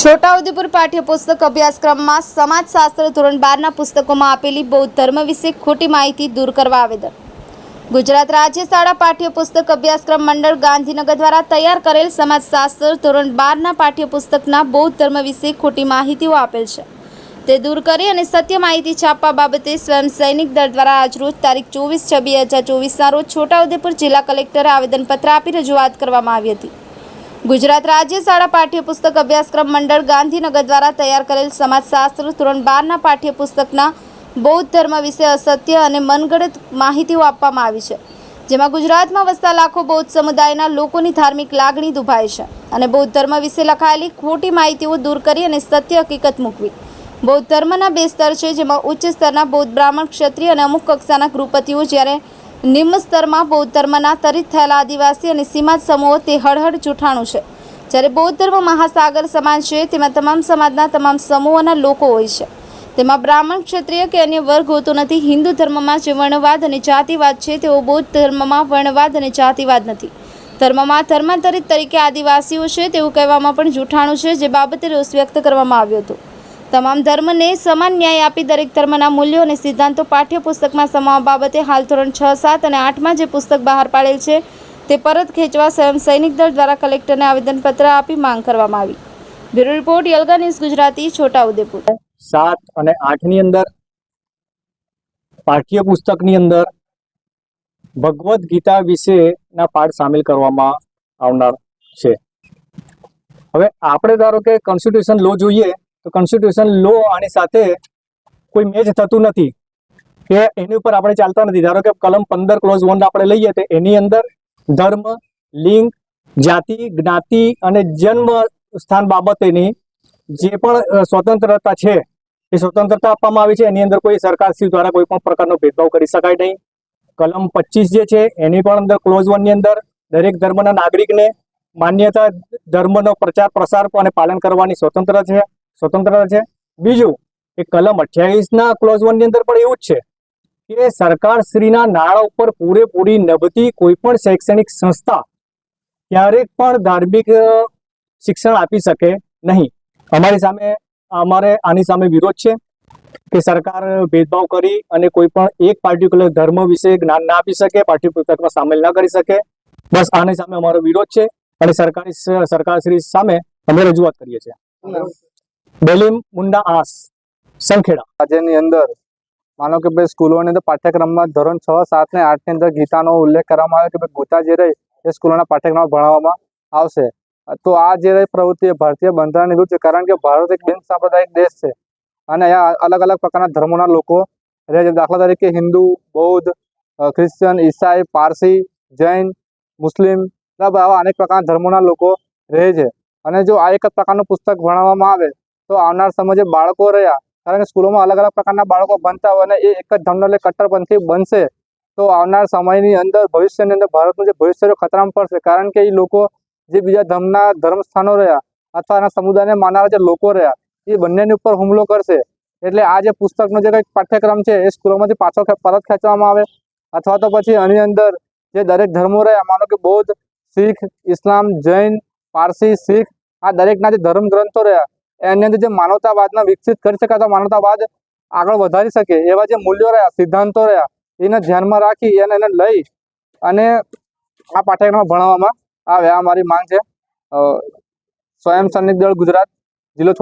છોટાઉદેપુર પાઠ્યપુસ્તક અભ્યાસક્રમમાં સમાજશાસ્ત્ર ધોરણ બારના પુસ્તકોમાં આપેલી બૌદ્ધ ધર્મ વિશે ખોટી માહિતી દૂર કરવા આવેદન. ગુજરાત રાજ્ય શાળા પાઠ્યપુસ્તક અભ્યાસક્રમ મંડળ ગાંધીનગર દ્વારા તૈયાર કરેલ સમાજશાસ્ત્ર ધોરણ બારના પાઠ્યપુસ્તકના બૌદ્ધ ધર્મ વિશે ખોટી માહિતીઓ આપેલ છે. તે દૂર કરી અને સત્ય માહિતી છાપવા બાબતે સ્વયં સૈનિક દળ દ્વારા આજરોજ તારીખ ચોવીસ છ હજાર ચોવીસના રોજ છોટાઉદેપુર જિલ્લા કલેક્ટરે આવેદનપત્ર આપી રજૂઆત કરવામાં આવી હતી. ગુજરાત રાજ્ય શાળા પાઠ્યપુસ્તક અભ્યાસક્રમ મંડળ ગાંધીનગર દ્વારા તૈયાર કરેલ સમાજશાસ્ત્ર ધોરણ બારના પાઠ્યપુસ્તકના બૌદ્ધ ધર્મ વિશે અસત્ય અને મનગઢત માહિતીઓ આપવામાં આવી છે, જેમાં ગુજરાતમાં વસતા લાખો બૌદ્ધ સમુદાયના લોકોની ધાર્મિક લાગણી દુભાય છે અને બૌદ્ધ ધર્મ વિશે લખાયેલી ખોટી માહિતીઓ દૂર કરી અને સત્ય હકીકત મૂકવી. બૌદ્ધ ધર્મના બે સ્તર છે, જેમાં ઉચ્ચ સ્તરના બૌદ્ધ બ્રાહ્મણ ક્ષત્રિય અને અમુક કક્ષાના ગૃહપતિઓ જ્યારે નિમ્ન સ્તરમાં બૌદ્ધ ધર્મના તરિત થયેલા આદિવાસી અને સીમા સમૂહો તે હળહળ જૂઠાણું છે. જ્યારે બૌદ્ધ ધર્મ મહાસાગર સમાન છે, તેમાં તમામ સમાજના તમામ સમૂહોના લોકો હોય છે. તેમાં બ્રાહ્મણ ક્ષત્રિય કે અન્ય વર્ગ હોતો નથી. હિન્દુ ધર્મમાં જે વર્ણવાદ અને જાતિવાદ છે, તેઓ બૌદ્ધ ધર્મમાં વર્ણવાદ અને જાતિવાદ નથી. ધર્મમાં ધર્માંતરિત તરીકે આદિવાસીઓ છે, તેવું કહેવામાં પણ જૂઠાણું છે, જે બાબતે રોષ વ્યક્ત કરવામાં આવ્યો હતો. તમામ ધર્મને સમાન ન્યાય આપી દરેક ધર્મના મૂલ્યો અને સિદ્ધાંતો પાઠ્યપુસ્તકમાં સમાવવા બાબતે હાલ ધોરણ છ, સાત અને આઠમાં જે પુસ્તક બહાર પાડેલ છે, તે પરત ખેંચવા સ્વયં સૈનિક દળ દ્વારા કલેક્ટરને આવેદનપત્ર આપી માંગ કરવામાં આવી. બ્યુરો રિપોર્ટ, યલગા ન્યૂઝ ગુજરાતી, છોટાઉદેપુર. સાત અને આઠની અંદર, પાઠ્યપુસ્તકની અંદર ભગવદ્ ગીતા વિશેના પાઠ સામેલ કરવામાં આવનાર છે. હવે આપણે ધારો કે કોન્સ્ટિટ્યુશન લો જોઈએ તો કોન્સ્ટિટ્યુશન લો આની સાથે કોઈ મેચ થતું નથી. કે એની ઉપર આપણે ચાલતા નથી. ધારો કે કલમ પંદર ક્લોઝ વન આપણે લઈએ તો એની અંદર ધર્મ, લિંગ, જાતિ, જ્ઞાતિ અને જન્મ સ્થાન બાબતેની જે પણ સ્વતંત્રતા છે, એ સ્વતંત્રતા આપવામાં આવી છે. એની અંદર કોઈ સરકારશ્રી દ્વારા કોઈ પણ પ્રકારનો ભેદભાવ કરી શકાય નહીં. કલમ પચીસ જે છે, એની પણ અંદર ક્લોઝ વનની અંદર દરેક ધર્મના નાગરિકને માન્યતા ધર્મનો પ્રચાર પ્રસાર અને પાલન કરવાની સ્વતંત્ર છે. સ્વતંત્રતા છે. બીજું એ કલમ અઠ્યાવીસના ક્લોઝ વનની અંદર પણ એવું જ છે કે સરકારશ્રીના નાણાં ઉપર પૂરેપૂરી નભતી કોઈ પણ શૈક્ષણિક સંસ્થા ક્યારેક પણ ધાર્મિક શિક્ષણ આપી શકે નહીં. અમારી સામે, અમારે આની સામે વિરોધ છે કે સરકાર ભેદભાવ કરી અને કોઈ પણ એક પાર્ટિક્યુલર ધર્મ વિશે જ્ઞાન ના આપી શકે પાઠ્યપુસ્તકમાં સામેલ ના કરી શકે. બસ આની સામે અમારો વિરોધ છે અને સરકારી સરકારશ્રી સામે અમે રજૂઆત કરીએ છીએ. બેલીમ મુંડા આસ, સંખેડા. રાજ્યની અંદર, માનો કે ભાઈ સ્કૂલોની અંદર પાઠ્યક્રમમાં ધોરણ છ, સાત ને આઠની અંદર ગીતાનો ઉલ્લેખ કરવામાં આવે કે ભાઈ ગીતા જે રહી એ સ્કૂલોના પાઠ્યક્રમમાં ભણાવવામાં આવશે. તો આ જે રહી પ્રવૃત્તિ ભારતીય બંધારણ વિરુદ્ધ છે, કારણ કે ભારત એક બિન સાંપ્રદાયિક દેશ છે. અને અહીંયા અલગ અલગ પ્રકારના ધર્મોના લોકો રહે છે. દાખલા તરીકે હિન્દુ, બૌદ્ધ ખ્રિશ્ચન, ઈસાઈ, પારસી, જૈન, મુસ્લિમ આવા અનેક પ્રકારના ધર્મોના લોકો રહે છે. અને જો આ એક જ પ્રકારનું પુસ્તક ભણાવવામાં આવે તો આવનાર સમયે બાળકો રહ્યા, કારણ કે સ્કૂલોમાં અલગ અલગ પ્રકારના બાળકો બનતા હોય અને એ એક જ ધર્મનો એટલે કટ્ટરપંથી બનશે, તો આવનાર સમયની અંદર, ભવિષ્યની અંદર ભારતનું જે ભવિષ્ય ખતરામાં પડશે. કારણ કે એ લોકો જે બીજા ધર્મના ધર્મ સ્થાનો રહ્યા, અથવા એના સમુદાયને માનનારા જે લોકો રહ્યા, એ બંનેની ઉપર હુમલો કરશે. એટલે આ જે પુસ્તકનો જે કંઈક પાઠ્યક્રમ છે, એ સ્કૂલોમાંથી પાછો પરત ખેંચવામાં આવે, અથવા તો પછી આની અંદર જે દરેક ધર્મો રહ્યા, માનો કે બૌદ્ધ, શીખ, ઇસ્લામ, જૈન, પારસી, શીખ, આ દરેકના જે ધર્મ ગ્રંથો રહ્યા એની અંદર જે માનવતાવાદને વિકસિત કરી શકાતા માનવતાવાદ આગળ વધારી શકે એવા જે મૂલ્યો રહ્યા, સિદ્ધાંતો રહ્યા, એને ધ્યાનમાં રાખી એને એને લઈ અને આ પાઠ્યક્રમમાં ભણાવવામાં આવે આ મારી માંગ છે સ્વયં સૈનિક દળ ગુજરાત જિલ્લો